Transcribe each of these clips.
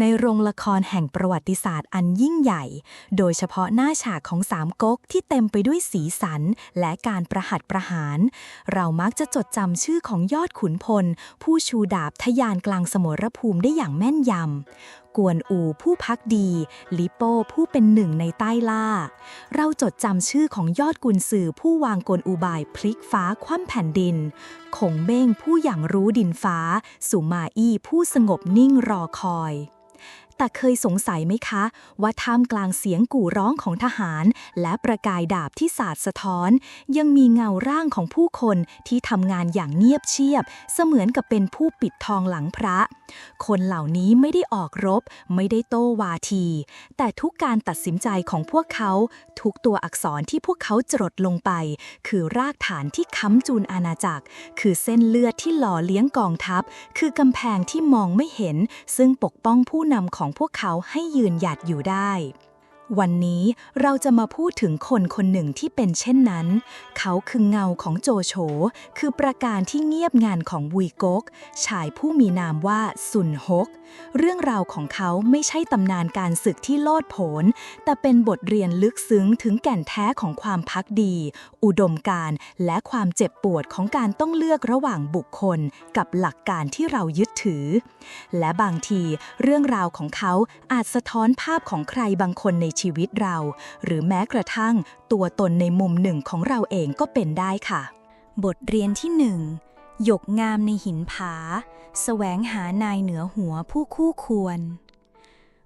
ในโรงละครแห่งประวัติศาสตร์อันยิ่งใหญ่ โดยเฉพาะหน้าฉากของสามก๊กที่เต็มไปด้วยสีสัน และการประหัตประหาร เรามักจะจดจำชื่อของยอดขุนพล ผู้ชูดาบทะยานกลางสมรภูมิได้อย่างแม่นยำกวนอูผู้พักดี ลิโป้ผู้เป็นหนึ่งในใต้ล่า เราจดจำชื่อของยอดกุนสือผู้วางกลอุบายพลิกฟ้าคว่ำแผ่นดินคงเบ้งผู้อย่างรู้ดินฟ้า สุมาอี้ผู้สงบนิ่งรอคอย แต่เคยสงสัยไหมคะ ว่าท่ามกลางเสียงกู่ร้องของทหาร และประกายดาบที่สาดสะท้อน ยังมีเงาร่างของผู้คนที่ทำงานอย่างเงียบเชียบ เสมือนกับเป็นผู้ปิดทองหลังพระ คนเหล่านี้ไม่ได้ออกรบ ไม่ได้โต้วาที แต่ทุกการตัดสินใจของพวกเขา ทุกตัวอักษรที่พวกเขาจดลงไป คือรากฐานที่ค้ำจูนอาณาจักร คือเส้นเลือดที่หล่อเลี้ยงกองทัพ คือกำแพงที่มองไม่เห็น ซึ่งปกป้องผู้นำของพวกเขาให้ยืนหยัดอยู่ได้ วันนี้เราจะมาพูดถึงคนคนหนึ่งที่เป็นเช่นนั้น เขาคือเงาของโจโฉ คือประการที่เงียบงานของวุยก๊ก ชายผู้มีนามว่าสุนฮก เรื่องราวของเขาไม่ใช่ตำนานการศึกที่โลดโผน แต่เป็นบทเรียนลึกซึ้งถึงแก่นแท้ของความพักดี อุดมการณ์และความเจ็บปวดของการต้องเลือกระหว่างบุคคลกับหลักการที่เรายึดถือ และบางทีเรื่องราวของเขาอาจสะท้อนภาพของใครบางคนในชีชีวิตเรา หรือแม้กระทั่งตัวตนในมุมหนึ่งของเราเองก็เป็นได้ค่ะ บทเรียนที่หนึ่งหยกงามในหินผาแสวงหานายเหนือหัวผู้คู่ควร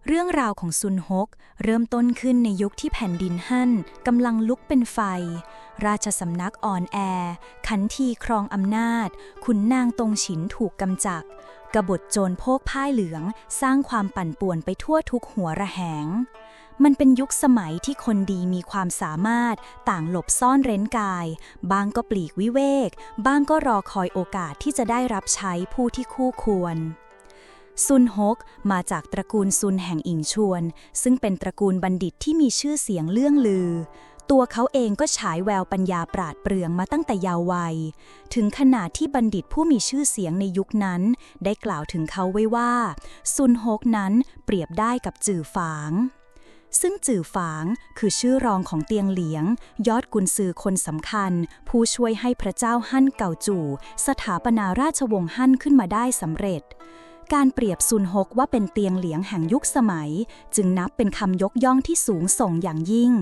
เรื่องราวของซุนฮกเริ่มต้นขึ้นในยุคที่แผ่นดินฮั่นกำลังลุกเป็นไฟ ราชสำนักอ่อนแอ ขันทีครองอำนาจ ขุนนางตรงฉินถูกกำจัดกบฏโจรโพกพ่ายเหลือง สร้างความปั่นป่วนไปทั่วทุกหัวระแหง มันเป็นยุคสมัยที่คนดีมีความสามารถต่างหลบซ่อนเร้นกาย บางก็ปลีกวิเวก บางก็รอคอยโอกาสที่จะได้รับใช้ผู้ที่คู่ควร ซุนฮกมาจากตระกูลซุนแห่งอิงชวน ซึ่งเป็นตระกูลบัณฑิตที่มีชื่อเสียงเลื่องลือ ตัวเขาเองก็ฉายแววปัญญาปราดเปรื่อง มาตั้งแต่ยาววัย ถึงขนาดที่บัณฑิตผู้มีชื่อเสียงในยุคนั้น ได้กล่าวถึงเขาไว้ว่า ซุนฮกนั้นเปรียบได้กับจื่อฝาง ซึ่งจื่อฝางคือชื่อรองของเตียงเหลียง ยอดกุนซือคนสำคัญ ผู้ช่วยให้พระเจ้าฮั่นเก่าจู่ สถาปนาราชวงศ์ฮั่นขึ้นมาได้สำเร็จ การเปรียบซุนฮกว่าเป็นเตียงเหลียงแห่งยุคสมัย จึงนับเป็นคำยกย่องที่สูงส่งอย่างยิ่ง